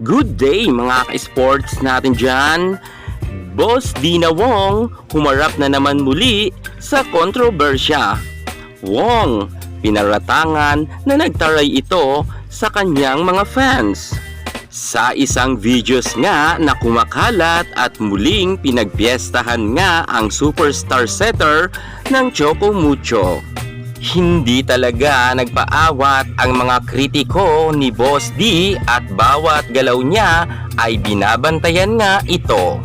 Good day mga ka-sports natin dyan. Boss Dina Wong humarap na naman muli sa kontrobersya. Wong, pinaratangan na nagtaray ito sa kanyang mga fans. Sa isang videos nga na kumakalat at muling pinagpiestahan nga ang superstar setter ng Choco Mucho. Hindi talaga nagpaawat ang mga kritiko ni Boss D at bawat galaw niya ay binabantayan nga ito.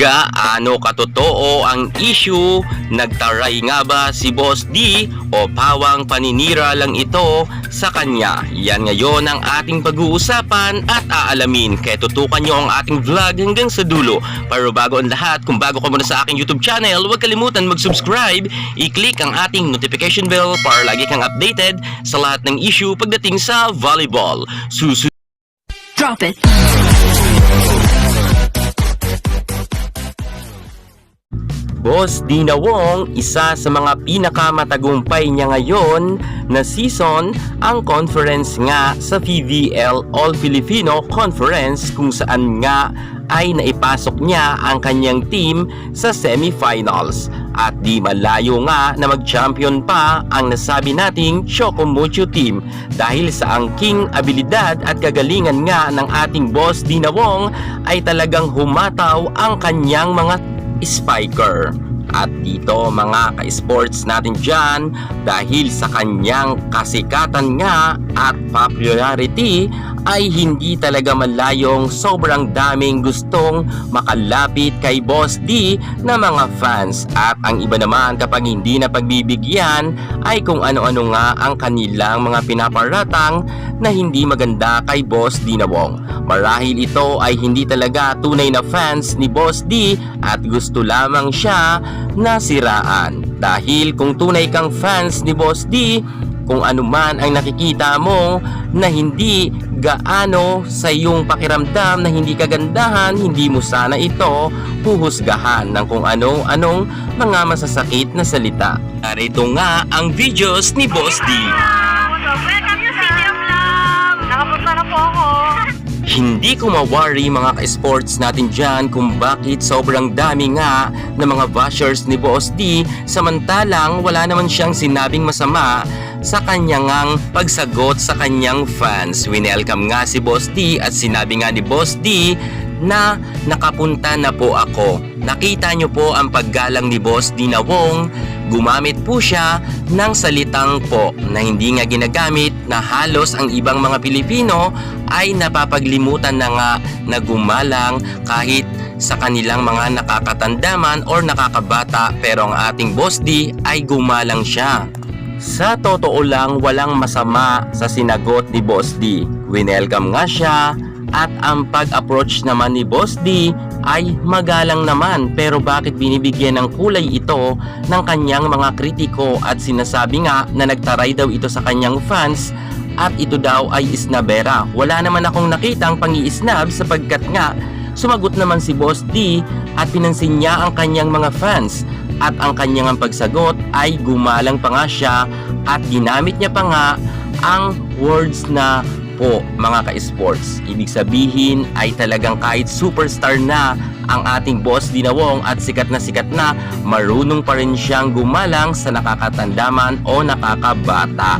Gaano katotoo ang issue? Nagtaray nga ba si Boss D o pawang paninira lang ito sa kanya? Yan ngayon ang ating pag-uusapan at aalamin. Kaya tutukan nyo ang ating vlog hanggang sa dulo. Pero bago ang lahat, kung bago ka muna sa aking YouTube channel, huwag kalimutan mag-subscribe, i-click ang ating notification bell para lagi kang updated sa lahat ng issue pagdating sa volleyball. Susunod Drop it. Boss Dina Wong, isa sa mga pinakamatagumpay niya ngayon na season ang conference nga sa PVL All Filipino Conference kung saan nga ay naipasok niya ang kanyang team sa semifinals. At di malayo nga na mag-champion pa ang nasabi nating Chocomucho team dahil sa angking abilidad at kagalingan nga ng ating boss Dina Wong ay talagang humataw ang kanyang mga spiker. At dito mga ka-sports natin dyan dahil sa kanyang kasikatan nga at popularity ay hindi talaga malayong sobrang daming gustong makalapit kay Boss D na mga fans at ang iba naman kapag hindi na pagbibigyan ay kung ano-ano nga ang kanilang mga pinaparatang na hindi maganda kay Boss D na Wong. Marahil ito ay hindi talaga tunay na fans ni Boss D at gusto lamang siya na siraan. Dahil kung tunay kang fans ni Boss D, kung ano man ang nakikita mo na hindi gaano sa iyong pakiramdam na hindi kagandahan, hindi mo sana ito huhusgahan ng kung ano-anong mga masasakit na salita. Narito nga ang videos ni Boss D. Welcome to City of Love! Nakapunta na po ako. Hindi ko mawari mga ka-sports natin dyan kung bakit sobrang dami nga ng mga bashers ni Boss D samantalang wala naman siyang sinabing masama sa kanyang pagsagot sa kanyang fans. Winelcome nga si Boss D at sinabi nga ni Boss D na nakapunta na po ako. Nakita nyo po ang paggalang ni Boss D na Wong. Gumamit po siya ng salitang po na hindi nga ginagamit na halos ang ibang mga Pilipino ay napapaglimutan na nga na gumalang kahit sa kanilang mga nakakatandaman or nakakabata pero ang ating Boss D ay gumalang siya. Sa totoo lang walang masama sa sinagot ni Boss D. Winelcome nga siya at ang pag-approach naman ni Boss D ay magalang naman pero bakit binibigyan ng kulay ito ng kanyang mga kritiko at sinasabi nga na nagtaray daw ito sa kanyang fans at ito daw ay isnabera. Wala naman akong nakitang pangi-snab sapagkat nga sumagot naman si Boss D at pinansin niya ang kanyang mga fans at ang kanyang pagsagot ay gumalang pa nga siya at ginamit niya pa nga ang words na po mga ka-sports. Ibig sabihin ay talagang kahit superstar na ang ating boss Dinawong at sikat na sikat na, marunong pa rin siyang gumalang sa nakakatandaman o nakakabata.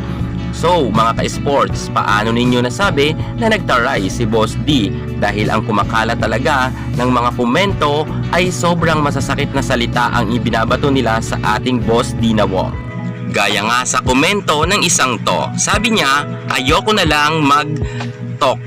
So, mga ka-sports, paano ninyo nasabi na nagtaray si Boss D? Dahil ang kumakala talaga ng mga komento ay sobrang masasakit na salita ang ibinabato nila sa ating Boss D Wong. Gaya nga sa komento ng isang to, sabi niya, ayoko na lang mag-talk.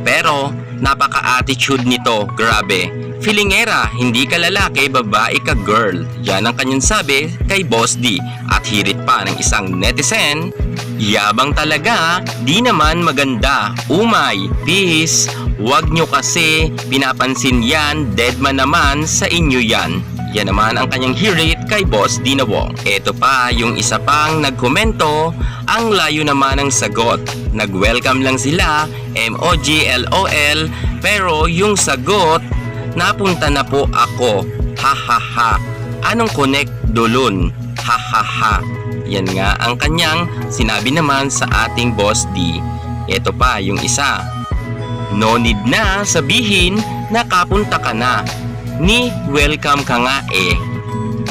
Pero, napaka-attitude nito, grabe. Filingera, hindi ka lalaki, babae ka girl. Yan ang kanyang sabi kay Boss D. At hirit pa ng isang netizen, Yabang talaga, di naman maganda. Umay, peace, wag nyo kasi pinapansin yan, deadman naman sa inyo yan. Yan naman ang kanyang hirit kay Boss Dina Wong. Ito pa yung isa pang nagkomento, ang layo naman ng sagot. Nag-welcome lang sila, MOGLOL, pero yung sagot, napunta na po ako. Ha ha ha. Anong connect dulun? Ha ha ha. Yan nga ang kanyang sinabi naman sa ating Boss D. Ito pa yung isa. No need na sabihin na kapunta ka na. Ni welcome ka nga eh.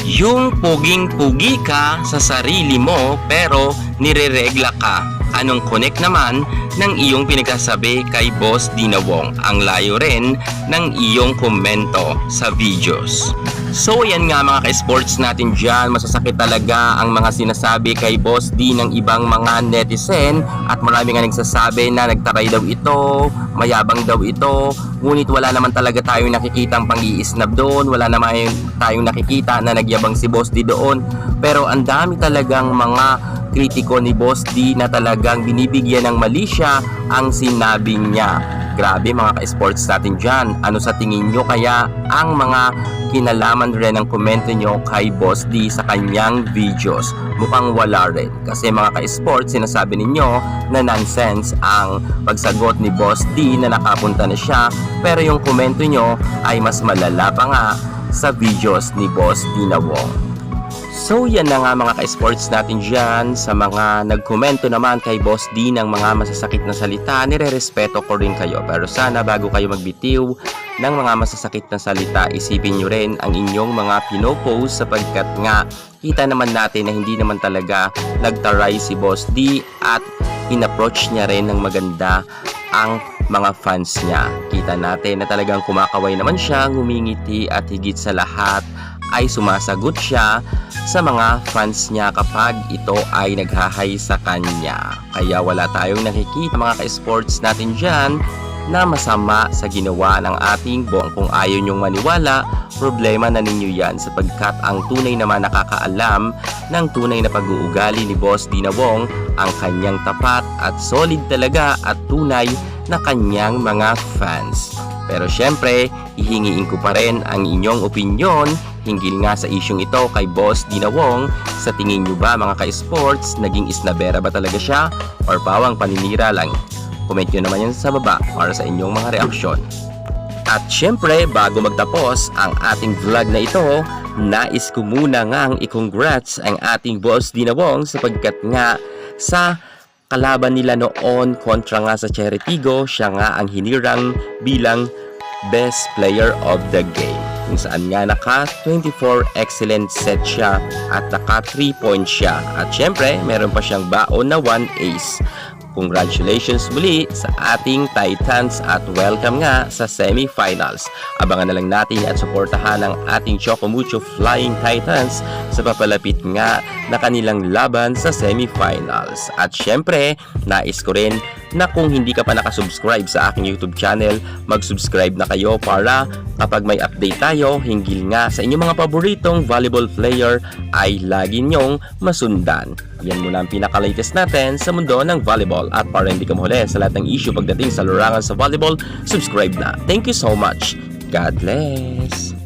Yung puging-pugi ka sa sarili mo pero nireregla ka. Anong connect naman ng iyong pinagsasabi kay Boss Dina Wong? Ang layo rin ng iyong komento sa videos. So yan nga mga ka-sports natin dyan, masasakit talaga ang mga sinasabi kay Boss D ng ibang mga netizen. At marami nga nagsasabi na nagtaray daw ito, mayabang daw ito, ngunit wala naman talaga tayong nakikitang pang-iisnab doon, wala naman tayong nakikita na nagyabang si Boss D doon, pero ang dami talagang mga kritiko ni Boss D na talagang binibigyan ng mali siya ang sinabi niya. Grabe mga ka-sports natin dyan. Ano sa tingin nyo kaya ang mga kinalaman rin ng komento nyo kay Boss D sa kanyang videos? Mukhang wala rin. Kasi mga ka-sports, sinasabi ninyo na nonsense ang pagsagot ni Boss D na nakapunta na siya. Pero yung komento nyo ay mas malala pa nga sa videos ni Boss D na Wong. So yan na nga mga ka-sports natin dyan sa mga nagkomento naman kay Boss D ng mga masasakit na salita, nire-respeto ko rin kayo. Pero sana bago kayo magbitiw ng mga masasakit na salita, isipin nyo rin ang inyong mga pinopost sapagkat nga kita naman natin na hindi naman talaga nagtaray si Boss D at in-approach niya rin ng maganda ang mga fans niya. Kita natin na talagang kumakaway naman siya, ngumingiti at higit sa lahat ay sumasagot siya sa mga fans niya kapag ito ay naghahay sa kanya. Kaya wala tayong nakikita mga ka-sports natin dyan na masama sa ginawa ng ating buong. Kung ayaw niyong maniwala, problema na ninyo yan sapagkat ang tunay naman nakakaalam ng tunay na pag-uugali ni Boss Dina Wong ang kanyang tapat at solid talaga at tunay na kanyang mga fans. Pero syempre, hihingiin ko pa rin ang inyong opinyon hinggil nga sa isyong ito kay Boss Dina Wong. Sa tingin nyo ba mga ka-sports, naging isnabera ba talaga siya or pawang paninira lang? Comment nyo naman yan sa baba para sa inyong mga reaksyon. At syempre, bago magtapos ang ating vlog na ito, nais ko muna ngang i-congrats ang ating boss Dina Wong sapagkat nga sa kalaban nila noon kontra nga sa Cheritigo, siya nga ang hinirang bilang best player of the game. Kung saan nga naka 24 excellent set siya at naka 3 points siya. At syempre, meron pa siyang baon na 1 ace. Congratulations muli sa ating Titans at welcome nga sa semifinals. Abangan na lang natin at suportahan ang ating Chocomucho Flying Titans sa papalapit nga na kanilang laban sa semifinals. At syempre, nais ko rin na kung hindi ka pa nakasubscribe sa aking YouTube channel, mag-subscribe na kayo para kapag may update tayo hinggil nga sa inyong mga paboritong volleyball player ay lagi nyong masundan. Yan muna ang pinaka-latest natin sa mundo ng volleyball at para hindi ka mahuli sa lahat ng issue pagdating sa larangan sa volleyball, subscribe na. Thank you so much. God bless.